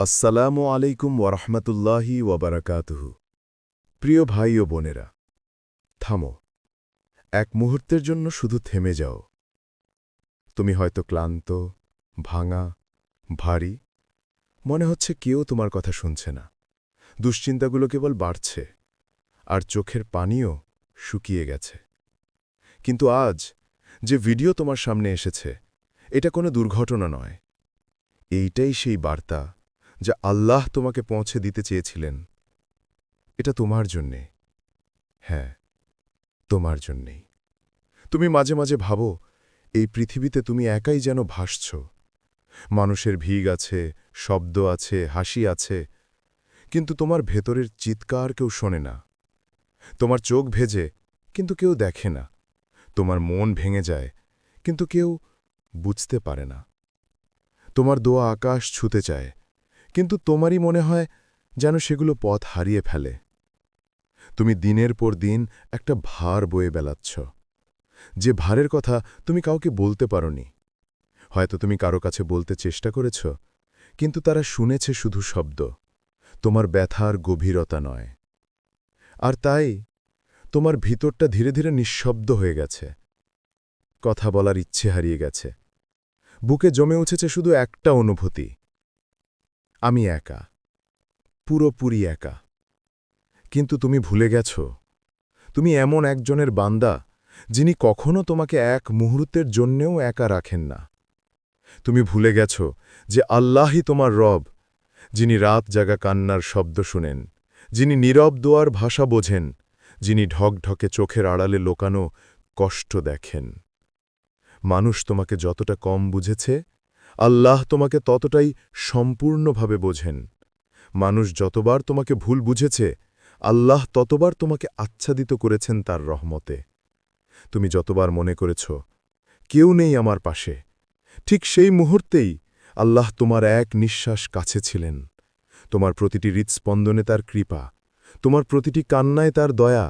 আসসালামু আলাইকুম ওরহমতুল্লাহি ওবরাকাতুহু প্রিয় ভাই ও বোনেরা, থামো। এক মুহূর্তের জন্য শুধু থেমে যাও। তুমি হয়তো ক্লান্ত, ভাঙা, ভারী, মনে হচ্ছে কেউ তোমার কথা শুনছে না। দুশ্চিন্তাগুলো কেবল বাড়ছে, আর চোখের পানিও শুকিয়ে গেছে। কিন্তু আজ যে ভিডিও তোমার সামনে এসেছে, এটা কোনো দুর্ঘটনা নয়। এইটাই সেই বার্তা যা আল্লাহ তোমাকে পৌঁছে দিতে চেয়েছিলেন। এটা তোমার জন্যে। হ্যাঁ তোমার জন্যেই। তুমি মাঝে মাঝে ভাবো, এই পৃথিবীতে তুমি একাই যেন ভাসছ। মানুষের ভিগ আছে, শব্দ আছে, হাসি আছে, কিন্তু তোমার ভেতরের চিৎকার কেউ শোনে না। তোমার চোখ ভেজে, কিন্তু কেউ দেখে না। তোমার মন ভেঙে যায়, কিন্তু কেউ বুঝতে পারে না। তোমার দোয়া আকাশ ছুতে চায় কিন্তু তোমারই মনে হয় যেন সেগুলো পথ হারিয়ে ফেলে। তুমি দিনের পর দিন একটা ভার বয়ে বেলাচ্ছ যে ভারের কথা তুমি কাউকে বলতে পারোনি। হয়তো তুমি কারও কাছে বলতে চেষ্টা করেছ, কিন্তু তারা শুনেছে শুধু শব্দ। তোমার ব্যথার গভীরতা নয়। আর তাই তোমার ভিতরটা ধীরে ধীরে নিঃশব্দ হয়ে গেছে। কথা বলার ইচ্ছে হারিয়ে গেছে। বুকে জমে উঠেছে শুধু একটা অনুভূতি। আমি একা। পুরোপুরি একা। কিন্তু তুমি ভুলে গেছ? তুমি এমন একজনের বান্দা যিনি কখনো তোমাকে এক মুহূর্তের জন্যেও একা রাখেন না। তুমি ভুলে গেছ যে আল্লাহই তোমার রব, যিনি রাত জাগা কান্নার শব্দ শুনেন, যিনি নীরব দোয়ার ভাষা বোঝেন, যিনি ঢকঢকে চোখের আড়ালে লোকানো কষ্ট দেখেন। মানুষ তোমাকে যতটা কম বুঝেছে আল্লাহ তোমাকে ততটাই সম্পূর্ণভাবে বোঝেন। মানুষ যতবার তোমাকে ভুল বুঝেছে, আল্লাহ ততবার তোমাকে আচ্ছাদিত করেছেন তার রহমতে। তুমি যতবার মনে করেছ, কেউ নেই আমার পাশে, ঠিক সেই মুহূর্তেই আল্লাহ তোমার এক নিঃশ্বাস কাছে ছিলেন। তোমার প্রতিটি হৃৎস্পন্দনে তার কৃপা, তোমার প্রতিটি কান্নায় তার দয়া,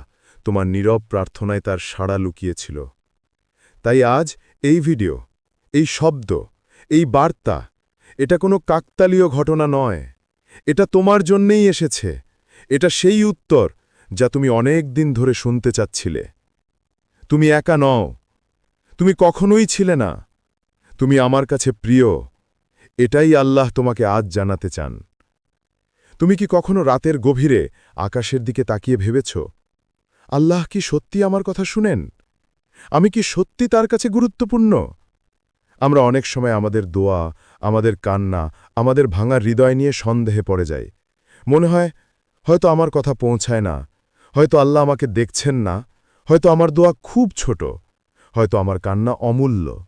তোমার নীরব প্রার্থনায় তার সাড়া লুকিয়েছিল। তাই আজ এই ভিডিও, এই শব্দ এই বার্তা, এটা কোনো কাকতালীয় ঘটনা নয়। এটা তোমার জন্যেই এসেছে। এটা সেই উত্তর যা তুমি অনেক দিন ধরে শুনতে চাচ্ছিলে। তুমি একা নও। তুমি কখনোই ছিলে না। তুমি আমার কাছে প্রিয়। এটাই আল্লাহ তোমাকে আজ জানাতে চান। তুমি কি কখনো রাতের গভীরে আকাশের দিকে তাকিয়ে ভেবেছ, আল্লাহ কি সত্যি আমার কথা শুনেন? আমি কি সত্যি তার কাছে গুরুত্বপূর্ণ? আমরা অনেক সময় আমাদের দোয়া, আমাদের কান্না, আমাদের ভাঙা হৃদয় নিয়ে সন্দেহে পড়ে যাই। মনে হয়, হয়তো আমার কথা পৌঁছায় না, হয়তো আল্লাহ আমাকে দেখছেন না, হয়তো আমার দোয়া খুব ছোট, হয়তো আমার কান্না অমূল্য।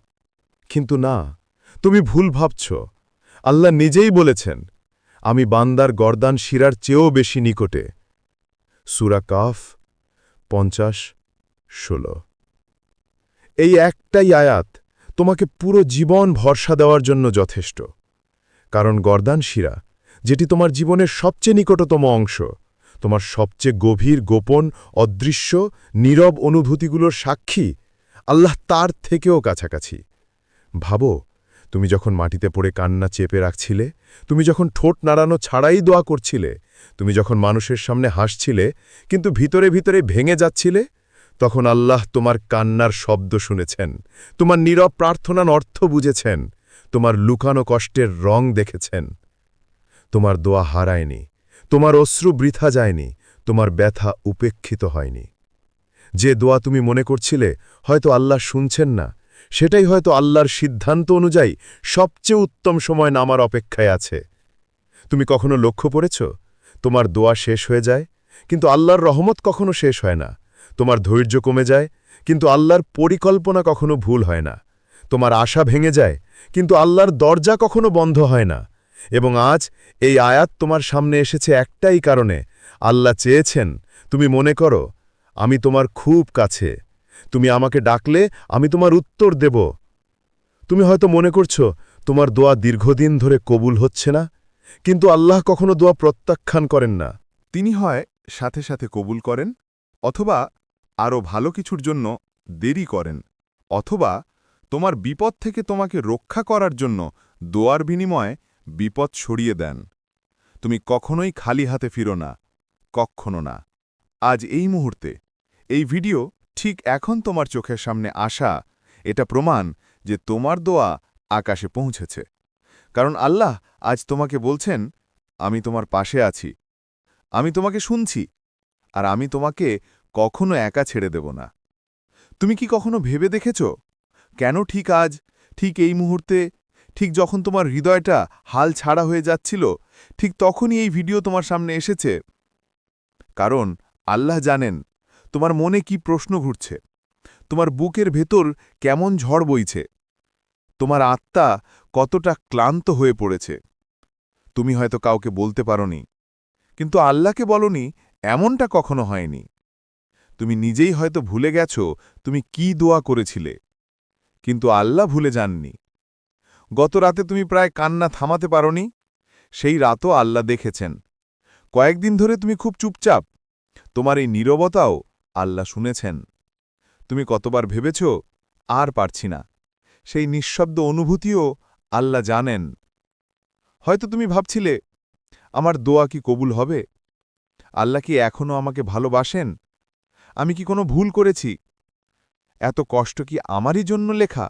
কিন্তু না, তুমি ভুল ভাবছ। আল্লাহ নিজেই বলেছেন, আমি বান্দার গর্দান শিরার চেয়েও বেশি নিকটে। সুরা কাফ, পঞ্চাশ, ষোলো। এই একটাই আয়াত তোমাকে পুরো জীবন ভরসা দেওয়ার জন্য যথেষ্ট। কারণ গর্দান শিরা, যেটি তোমার জীবনের সবচেয়ে নিকটতম অংশ, তোমার সবচেয়ে গভীর, গোপন, অদৃশ্য, নীরব অনুভূতিগুলোর সাক্ষী আল্লাহ তার থেকেও কাছাকাছি। ভাবো, তুমি যখন মাটিতে পড়ে কান্না চেপে রাখছিলে, তুমি যখন ঠোঁট নাড়ানো ছাড়াই দোয়া করছিলে, তুমি যখন মানুষের সামনে হাসছিলে, কিন্তু ভিতরে ভিতরে ভেঙে যাচ্ছিলে তখন আল্লাহ তোমার কান্নার শব্দ শুনেছেন, তোমার নীরব প্রার্থনার অর্থ বুঝেছেন, তোমার লুকানো কষ্টের রং দেখেছেন। তোমার দোয়া হারায়নি, তোমার অশ্রু বৃথা যায়নি, তোমার ব্যথা উপেক্ষিত হয়নি। যে দোয়া তুমি মনে করছিলে হয়তো আল্লাহ শুনছেন না, সেটাই হয়তো আল্লাহর সিদ্ধান্ত অনুযায়ী সবচেয়ে উত্তম সময় নামার অপেক্ষায় আছে। তুমি কখনো লক্ষ্য পড়েছ? তোমার দোয়া শেষ হয়ে যায়, কিন্তু আল্লাহর রহমত কখনো শেষ হয় না। তোমার ধৈর্য কমে যায়, কিন্তু আল্লাহর পরিকল্পনা কখনো ভুল হয় না। তোমার আশা ভেঙে যায়, কিন্তু আল্লাহর দরজা কখনো বন্ধ হয় না। এবং আজ এই আয়াত তোমার সামনে এসেছে একটাই কারণে। আল্লাহ চেয়েছেন, তুমি মনে করো, আমি তোমার খুব কাছে। তুমি আমাকে ডাকলে আমি তোমার উত্তর দেব। তুমি হয়তো মনে করছ, তোমার দোয়া দীর্ঘদিন ধরে কবুল হচ্ছে না, কিন্তু আল্লাহ কখনো দোয়া প্রত্যাখ্যান করেন না। তিনি হয় সাথে সাথে কবুল করেন, অথবা আরও ভালো কিছুর জন্য দেরি করেন, অথবা তোমার বিপদ থেকে তোমাকে রক্ষা করার জন্য দোয়ার বিনিময়ে বিপদ সরিয়ে দেন। তুমি কখনোই খালি হাতে ফিরো না কখনো না। আজ এই মুহূর্তে এই ভিডিও ঠিক এখন তোমার চোখের সামনে আসা এটা প্রমাণ যে তোমার দোয়া আকাশে পৌঁছেছে। কারণ আল্লাহ আজ তোমাকে বলছেন, আমি তোমার পাশে আছি, আমি তোমাকে শুনছি, আর আমি তোমাকে কখনো একা ছেড়ে দেব না। তুমি কি কখনো ভেবে দেখেছ? কেন ঠিক আজ, ঠিক এই মুহূর্তে, ঠিক যখন তোমার হৃদয়টা হাল ছাড়া হয়ে যাচ্ছিল, ঠিক তখনই এই ভিডিও তোমার সামনে এসেছে? কারণ আল্লাহ জানেন তোমার মনে কি প্রশ্ন ঘুরছে, তোমার বুকের ভেতর কেমন ঝড় বইছে, তোমার আত্মা কতটা ক্লান্ত হয়ে পড়েছে। তুমি হয়তো কাউকে বলতে পারোনি, কিন্তু আল্লাহকে বলনি, এমনটা কখনো হয়নি। তুমি নিজেই হয়তো ভুলে গেছ তুমি কি দোয়া করেছিলে। কিন্তু আল্লাহ ভুলে যাননি। গত রাতে তুমি প্রায় কান্না থামাতে পারোনি। সেই রাতও আল্লাহ দেখেছেন। কয়েকদিন ধরে তুমি খুব চুপচাপ। তোমার এই নীরবতাও আল্লাহ শুনেছেন। তুমি কতবার ভেবেছ আর পারছি না। সেই নিঃশব্দ অনুভূতিও আল্লাহ জানেন। হয়তো তুমি ভাবছিলে, আমার দোয়া কি কবুল হবে? আল্লাহ কি এখনও আমাকে ভালোবাসেন? আমি কি কোনো ভুল করেছি? এত কষ্ট কি আমারই জন্য লেখা?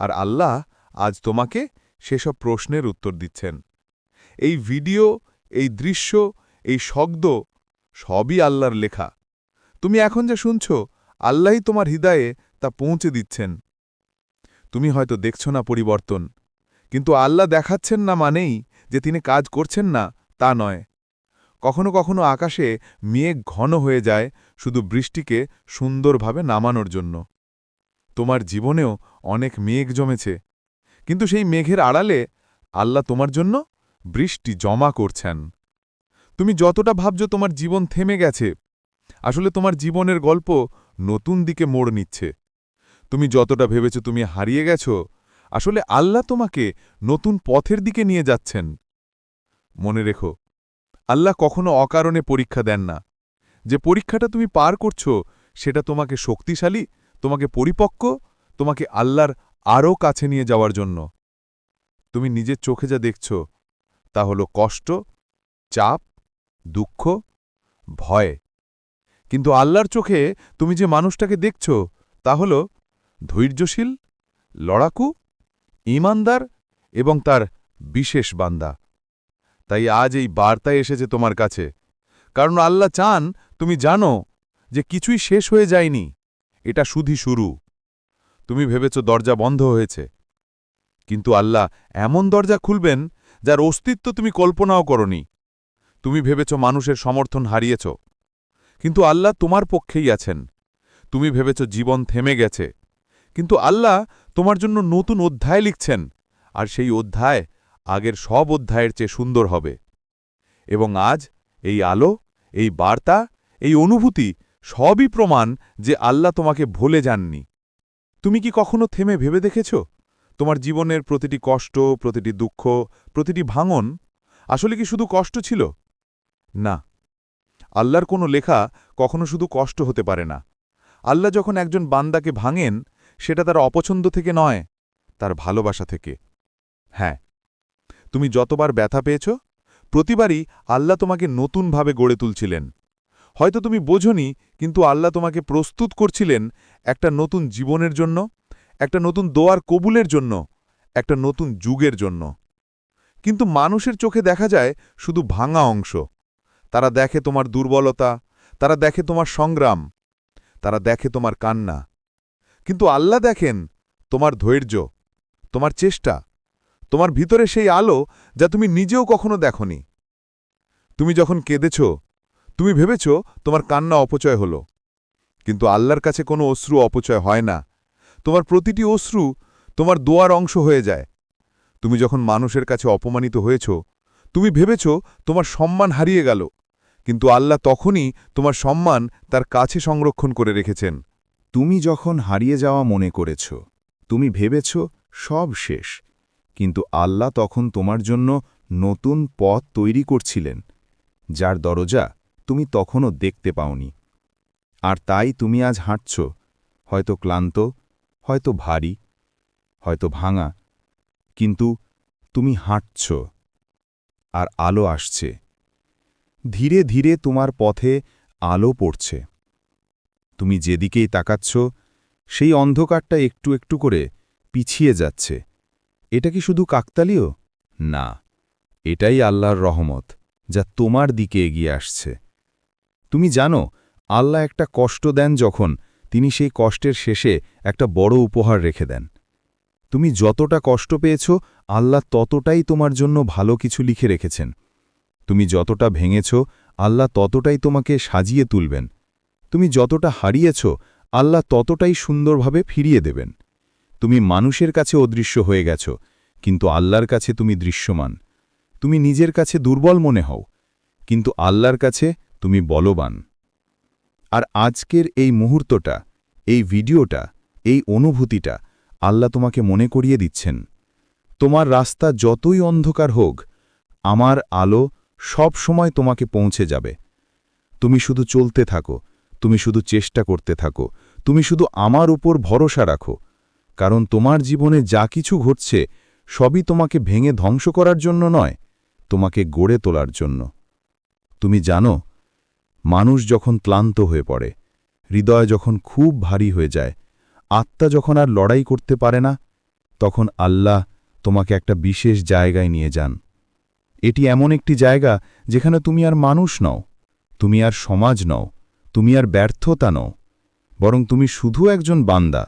আর আল্লাহ আজ তোমাকে সেসব প্রশ্নের উত্তর দিচ্ছেন। এই ভিডিও, এই দৃশ্য, এই শব্দ সবই আল্লাহর লেখা। তুমি এখন যা শুনছ, আল্লাহই তোমার হৃদয়ে তা পৌঁছে দিচ্ছেন। তুমি হয়তো দেখছ না পরিবর্তন, কিন্তু আল্লাহ দেখাচ্ছেন না মানেই যে তিনি কাজ করছেন না, তা নয়। কখনো কখনো আকাশে মেঘ ঘন হয়ে যায় শুধু বৃষ্টিকে সুন্দরভাবে নামানোর জন্য। তোমার জীবনেও অনেক মেঘ জমেছে। কিন্তু সেই মেঘের আড়ালে আল্লাহ তোমার জন্য বৃষ্টি জমা করছেন। তুমি যতটা ভাবছ তোমার জীবন থেমে গেছে, আসলে তোমার জীবনের গল্প নতুন দিকে মোড় নিচ্ছে। তুমি যতটা ভেবেছ তুমি হারিয়ে গেছ, আসলে আল্লাহ তোমাকে নতুন পথের দিকে নিয়ে যাচ্ছেন। মনে রেখো, আল্লাহ কখনো অকারণে পরীক্ষা দেন না। যে পরীক্ষাটা তুমি পার করছ, সেটা তোমাকে শক্তিশালী, তোমাকে পরিপক্ক, তোমাকে আল্লাহর আরও কাছে নিয়ে যাওয়ার জন্য। তুমি নিজের চোখে যা দেখছ, তা হলো কষ্ট, চাপ, দুঃখ, ভয়। কিন্তু আল্লাহর চোখে তুমি যে মানুষটাকে দেখছ, তা হল ধৈর্যশীল, লড়াকু, ইমানদার এবং তার বিশেষ বান্দা। তাই আজ এই বার্তায় এসেছে তোমার কাছে। কারণ আল্লাহ চান তুমি জানো যে কিছুই শেষ হয়ে যায়নি, এটা শুধু শুরু। তুমি ভেবেছ দরজা বন্ধ হয়েছে। কিন্তু আল্লাহ এমন দরজা খুলবেন যার অস্তিত্ব তুমি কল্পনাও করনি। তুমি ভেবেছ মানুষের সমর্থন হারিয়েছ। কিন্তু আল্লাহ তোমার পক্ষেই আছেন। তুমি ভেবেছ জীবন থেমে গেছে। কিন্তু আল্লাহ তোমার জন্য নতুন অধ্যায় লিখছেন, আর সেই অধ্যায় আগের সব অধ্যায়ের চেয়ে সুন্দর হবে। এবং আজ এই আলো, এই বার্তা এই অনুভূতি সবই প্রমাণ যে আল্লাহ তোমাকে ভুলে যাননি। তুমি কি কখনো থেমে ভেবে দেখেছ? তোমার জীবনের প্রতিটি কষ্ট, প্রতিটি দুঃখ, প্রতিটি ভাঙন আসলে কি শুধু কষ্ট ছিল? না। আল্লাহর কোনো লেখা কখনো শুধু কষ্ট হতে পারে না। আল্লাহ যখন একজন বান্দাকে ভাঙেন, সেটা তার অপছন্দ থেকে নয়, তার ভালোবাসা থেকে। হ্যাঁ তুমি যতবার ব্যথা পেয়েছ, প্রতিবারই আল্লাহ তোমাকে নতুনভাবে গড়ে তুলছিলেন। হয়তো তুমি বোঝনি, কিন্তু আল্লাহ তোমাকে প্রস্তুত করছিলেন একটা নতুন জীবনের জন্য, একটা নতুন দোয়ার কবুলের জন্য, একটা নতুন যুগের জন্য। কিন্তু মানুষের চোখে দেখা যায় শুধু ভাঙা অংশ। তারা দেখে তোমার দুর্বলতা, তারা দেখে তোমার সংগ্রাম, তারা দেখে তোমার কান্না। কিন্তু আল্লাহ দেখেন তোমার ধৈর্য, তোমার চেষ্টা, তোমার ভিতরে সেই আলো যা তুমি নিজেও কখনো দেখনি। তুমি যখন কেঁদেছ তুমি ভেবেছ তোমার কান্না অপচয় হল, কিন্তু আল্লাহর কাছে কোনো অশ্রু অপচয় হয় না। তোমার প্রতিটি অশ্রু তোমার দোয়ার অংশ হয়ে যায়। তুমি যখন মানুষের কাছে অপমানিত হয়েছ, তুমি ভেবেছ তোমার সম্মান হারিয়ে গেল, কিন্তু আল্লাহ তখনই তোমার সম্মান তার কাছে সংরক্ষণ করে রেখেছেন। তুমি যখন হারিয়ে যাওয়া মনে করেছ, তুমি ভেবেছ সব শেষ, কিন্তু আল্লাহ তখন তোমার জন্য নতুন পথ তৈরি করছিলেন, যার দরজা তুমি তখনও দেখতে পাওনি। আর তাই তুমি আজ হাঁটছ, হয়তো ক্লান্ত, হয়তো ভারী, হয়তো ভাঙা, কিন্তু তুমি হাঁটছ, আর আলো আসছে। ধীরে ধীরে তোমার পথে আলো পড়ছে। তুমি যেদিকেই তাকাচ্ছ, সেই অন্ধকারটা একটু একটু করে পিছিয়ে যাচ্ছে। এটা কি শুধু কাকতালীয়? না, এটাই আল্লাহর রহমত, যা তোমার দিকে এগিয়ে আসছে। তুমি জানো, আল্লাহ একটা কষ্ট দেন যখন তিনি সেই কষ্টের শেষে একটা বড় উপহার রেখে দেন। তুমি যতটা কষ্ট পেয়েছ, আল্লাহ ততটাই তোমার জন্য ভালো কিছু লিখে রেখেছেন। তুমি যতটা ভেঙেছ, আল্লাহ ততটাই তোমাকে সাজিয়ে তুলবেন। তুমি যতটা হারিয়েছ, আল্লাহ ততটাই সুন্দরভাবে ফিরিয়ে দেবেন। তুমি মানুষের কাছে অদৃশ্য হয়ে গেছ, কিন্তু আল্লাহর কাছে তুমি দৃশ্যমান। তুমি নিজের কাছে দুর্বল মনে হও, কিন্তু আল্লাহর কাছে তুমি বলবান। আর আজকের এই মুহূর্তটা, এই ভিডিওটা, এই অনুভূতিটা আল্লাহ তোমাকে মনে করিয়ে দিচ্ছেন। তোমার রাস্তা যতই অন্ধকার হোক, আমার আলো সব সময় তোমাকে পৌঁছে যাবে। তুমি শুধু চলতে থাকো, তুমি শুধু চেষ্টা করতে থাকো, তুমি শুধু আমার উপর ভরসা রাখো। কারণ তোমার জীবনে যা কিছু ঘটছে, সবই তোমাকে ভেঙে ধ্বংস করার জন্য নয়, তোমাকে গড়ে তোলার জন্য। তুমি জানো মানুষ যখন ক্লান্ত হয়ে পড়ে, হৃদয় যখন খুব ভারী হয়ে যায়, আত্মা যখন আর লড়াই করতে পারে না, তখন আল্লাহ তোমাকে একটা বিশেষ জায়গায় নিয়ে যান। এটি এমন একটি জায়গা যেখানে তুমি আর মানুষ নও, তুমি আর সমাজ নও, তুমি আর ব্যর্থতা নও, বরং তুমি শুধু একজন বান্দা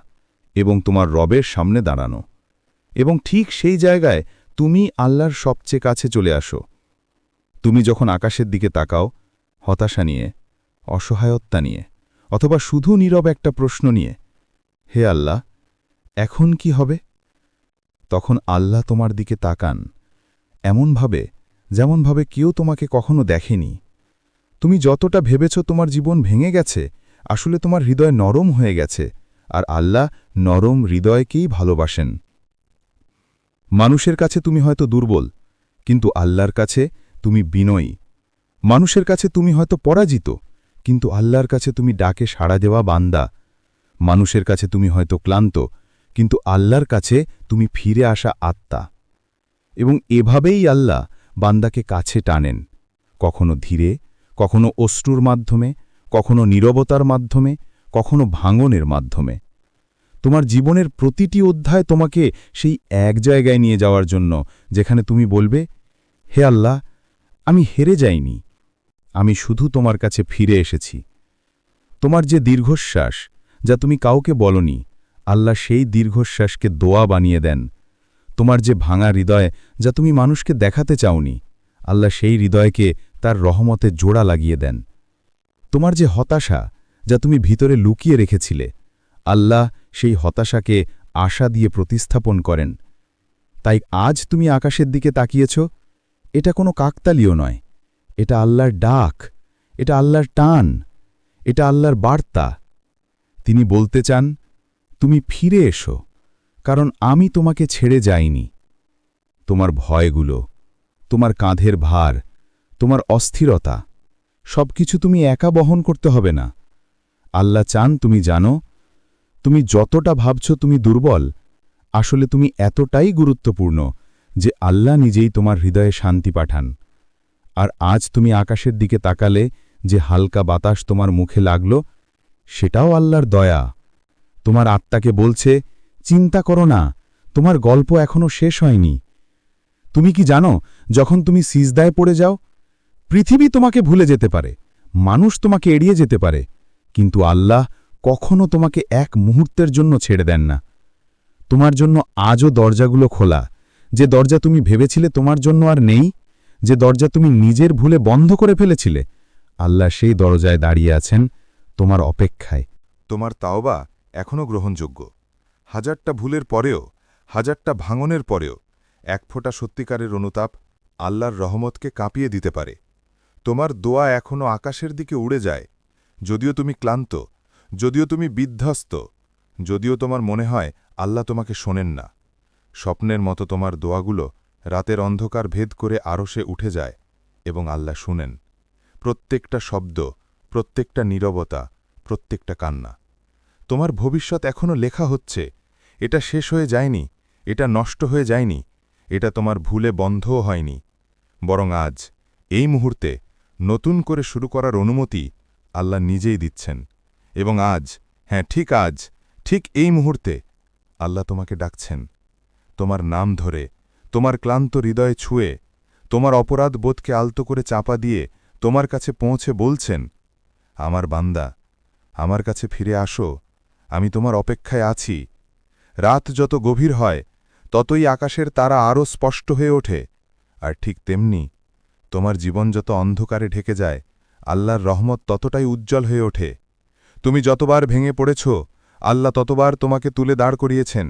এবং তোমার রবের সামনে দাঁড়ানো। এবং ঠিক সেই জায়গায় তুমি আল্লাহর সবচেয়ে কাছে চলে আসো। তুমি যখন আকাশের দিকে তাকাও হতাশা নিয়ে অসহায়ত্বা নিয়ে, অথবা শুধু নীরব একটা প্রশ্ন নিয়ে, হে আল্লাহ, এখন কি হবে? তখন আল্লাহ তোমার দিকে তাকান, এমনভাবে যেমনভাবে কেউ তোমাকে কখনো দেখেনি। তুমি যতটা ভেবেছ তোমার জীবন ভেঙে গেছে, আসলে তোমার হৃদয় নরম হয়ে গেছে, আর আল্লাহ নরম হৃদয়কেই ভালোবাসেন। মানুষের কাছে তুমি হয়তো দুর্বল, কিন্তু আল্লাহর কাছে তুমি বিনয়ী। মানুষের কাছে তুমি হয়তো পরাজিত, কিন্তু আল্লাহর কাছে তুমি ডাকে সাড়া দেওয়া বান্দা। মানুষের কাছে তুমি হয়তো ক্লান্ত, কিন্তু আল্লাহর কাছে তুমি ফিরে আসা আত্মা। এবং এভাবেই আল্লাহ বান্দাকে কাছে টানেন। কখনো ধীরে, কখনো অশ্রুর মাধ্যমে, কখনো নীরবতার মাধ্যমে, কখনো ভাঙনের মাধ্যমে। তোমার জীবনের প্রতিটি অধ্যায় তোমাকে সেই এক জায়গায় নিয়ে যাওয়ার জন্য, যেখানে তুমি বলবে, হে আল্লাহ, আমি হেরে যাইনি। আমি শুধু তোমার কাছে ফিরে এসেছি। তোমার যে দীর্ঘশ্বাস, যা তুমি কাউকে বলনি, আল্লাহ সেই দীর্ঘশ্বাসকে দোয়া বানিয়ে দেন। তোমার যে ভাঙা হৃদয়, যা তুমি মানুষকে দেখাতে চাওনি, আল্লাহ সেই হৃদয়কে তার রহমতে জোড়া লাগিয়ে দেন। তোমার যে হতাশা, যা তুমি ভিতরে লুকিয়ে রেখেছিলে, আল্লাহ সেই হতাশাকে আশা দিয়ে প্রতিস্থাপন করেন। তাই আজ তুমি আকাশের দিকে তাকিয়েছ, এটা কোনো কাকতালীয় নয়। এটা আল্লাহর ডাক, এটা আল্লাহর টান, এটা আল্লাহর বার্তা। তিনি বলতে চান, তুমি ফিরে এসো, কারণ আমি তোমাকে ছেড়ে যাইনি। তোমার ভয়গুলো, তোমার কাঁধের ভার, তোমার অস্থিরতা সব কিছু তুমি একা বহন করতে হবে না। আল্লাহ চান তুমি জানো, তুমি যতটা ভাবছ তুমি দুর্বল। আসলে তুমি এতটাই গুরুত্বপূর্ণ যে আল্লাহ নিজেই তোমার হৃদয়ে শান্তি পাঠান। আর আজ তুমি আকাশের দিকে তাকালে যে হালকা বাতাস তোমার মুখে লাগল, সেটাও আল্লাহর দয়া। তোমার আত্মাকে বলছে, চিন্তা করো না, তোমার গল্প এখনও শেষ হয়নি। তুমি কি জানো, যখন তুমি সিজদায় পড়ে যাও, পৃথিবী তোমাকে ভুলে যেতে পারে, মানুষ তোমাকে এড়িয়ে যেতে পারে, কিন্তু আল্লাহ কখনো তোমাকে এক মুহূর্তের জন্য ছেড়ে দেন না। তোমার জন্য আজও দরজাগুলো খোলা, যে দরজা তুমি ভেবেছিলে তোমার জন্য আর নেই যে দরজা তুমি নিজের ভুলে বন্ধ করে ফেলেছিলে, আল্লাহ সেই দরজায় দাঁড়িয়ে আছেন তোমার অপেক্ষায়। তোমার তাওবা এখনও গ্রহণযোগ্য। হাজারটা ভুলের পরেও, হাজারটা ভাঙনের পরেও, এক ফোঁটা সত্যিকারের অনুতাপ আল্লাহর রহমতকে কাঁপিয়ে দিতে পারে। তোমার দোয়া এখনও আকাশের দিকে উড়ে যায়। যদিও তুমি ক্লান্ত, যদিও তুমি বিধ্বস্ত, যদিও তোমার মনে হয় আল্লাহ তোমাকে শোনেন না। স্বপ্নের মতো তোমার দোয়াগুলো রাতের অন্ধকার ভেদ করে আরশে উঠে যায় এবং আল্লাহ শুনেন, প্রত্যেকটা শব্দ, প্রত্যেকটা নীরবতা, প্রত্যেকটা কান্না। তোমার ভবিষ্যৎ এখনও লেখা হচ্ছে, এটা শেষ হয়ে যায়নি, এটা নষ্ট হয়ে যায়নি, এটা তোমার ভুলে বন্ধও হয়নি। বরং আজ, এই মুহূর্তে, নতুন করে শুরু করার অনুমতি আল্লাহ নিজেই দিচ্ছেন। এবং আজ হ্যাঁ ঠিক আজ, ঠিক এই মুহূর্তে আল্লাহ তোমাকে ডাকছেন। তোমার নাম ধরে তোমার ক্লান্ত হৃদয়ে ছুঁয়ে, তোমার অপরাধ বোধকে আলতো করে চাপা দিয়ে তোমার কাছে পৌঁছে বলছেন, আমার বান্দা, আমার কাছে ফিরে আসো, আমি তোমার অপেক্ষায় আছি। রাত যত গভীর হয়, ততই আকাশের তারা আরও স্পষ্ট হয়ে ওঠে, আর ঠিক তেমনি তোমার জীবন যত অন্ধকারে ঢেকে যায়, আল্লাহর রহমত ততটাই উজ্জ্বল হয়ে ওঠে। তুমি যতবার ভেঙে পড়েছ, আল্লাহ ততবার তোমাকে তুলে দাঁড় করিয়েছেন।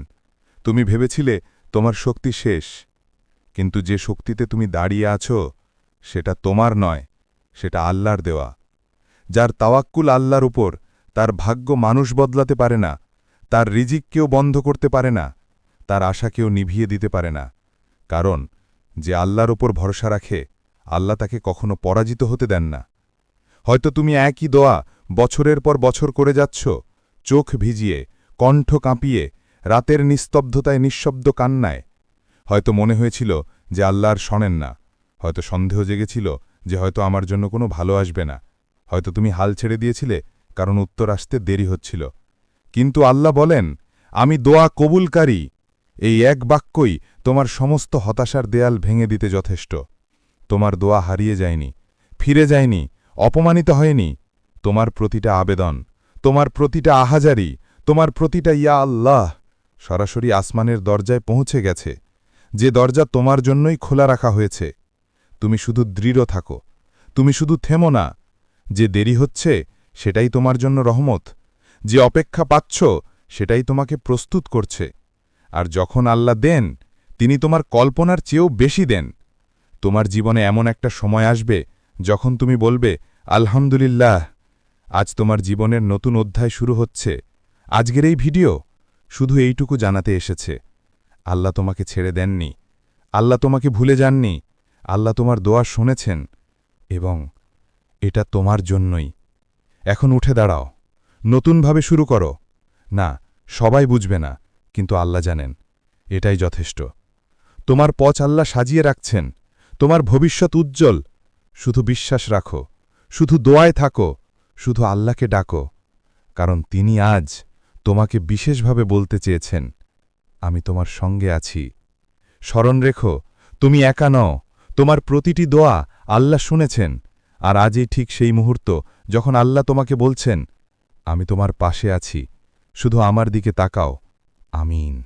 তুমি ভেবেছিলে তোমার শক্তি শেষ। কিন্তু যে শক্তিতে তুমি দাঁড়িয়ে আছো, সেটা তোমার নয়, সেটা আল্লাহর দেওয়া। যার তাওয়াক্কুল আল্লাহর উপর, তার ভাগ্য মানুষ বদলাতে পারে না, তার রিজিক কেউ বন্ধ করতে পারে না, তার আশা কেউ নিভিয়ে দিতে পারে না। কারণ, যে আল্লাহর ওপর ভরসা রাখে, আল্লাহ তাকে কখনো পরাজিত হতে দেন না। হয়তো তুমি একই দোয়া বছরের পর বছর করে যাচ্ছ, চোখ ভিজিয়ে, কণ্ঠ কাঁপিয়ে, রাতের নিস্তব্ধতায় নিঃশব্দ কান্নায় হয়তো মনে হয়েছিল যে আল্লাহর শোনেন না। হয়তো সন্দেহ জেগেছিল যে হয়তো আমার জন্য কোনো ভালো আসবে না। হয়তো তুমি হাল ছেড়ে দিয়েছিলে, কারণ উত্তর আসতে দেরি হচ্ছিল। কিন্তু আল্লাহ বলেন, আমি দোয়া কবুলকারী। এই এক বাক্যই তোমার সমস্ত হতাশার দেয়াল ভেঙে দিতে যথেষ্ট। তোমার দোয়া হারিয়ে যায়নি, ফিরে যায়নি, অপমানিত হয়নি। তোমার প্রতিটা আবেদন, তোমার প্রতিটা আহাজারি, তোমার প্রতিটা ইয়া আল্লাহ সরাসরি আসমানের দরজায় পৌঁছে গেছে। যে দরজা তোমার জন্যই খোলা রাখা হয়েছে। তুমি শুধু দৃঢ় থাকো। তুমি শুধু থেমো না। যে দেরি হচ্ছে, সেটাই তোমার জন্য রহমত। যে অপেক্ষা পাচ্ছ, সেটাই তোমাকে প্রস্তুত করছে। আর যখন আল্লাহ দেন, তিনি তোমার কল্পনার চেয়েও বেশি দেন। তোমার জীবনে এমন একটা সময় আসবে, যখন তুমি বলবে, আলহামদুলিল্লাহ, আজ তোমার জীবনের নতুন অধ্যায় শুরু হচ্ছে। আজকের এই ভিডিও শুধু এইটুকু জানাতে এসেছে। আল্লাহ তোমাকে ছেড়ে দেননি। আল্লাহ তোমাকে ভুলে যাননি। আল্লাহ তোমার দোয়া শুনেছেন এবং এটা তোমার জন্যই। এখন উঠে দাঁড়াও। নতুনভাবে শুরু করো। না, সবাই বুঝবে না, কিন্তু আল্লাহ জানেন। এটাই যথেষ্ট। তোমার পচ আল্লাহ সাজিয়ে রাখছেন। তোমার ভবিষ্যৎ উজ্জ্বল। শুধু বিশ্বাস রাখো। শুধু দোয়ায় থাকো। শুধু আল্লাহকে ডাকো। কারণ তিনি আজ তোমাকে বিশেষভাবে বলতে চেয়েছেন। আমি তোমার সঙ্গে আছি। স্মরণ রেখো, তুমি একা নও। তোমার প্রতিটি দোয়া আল্লাহ শুনেছেন। আর আজই ঠিক সেই মুহূর্ত যখন আল্লাহ তোমাকে বলছেন, আমি তোমার পাশে আছি। শুধু আমার দিকে তাকাও। আমিন।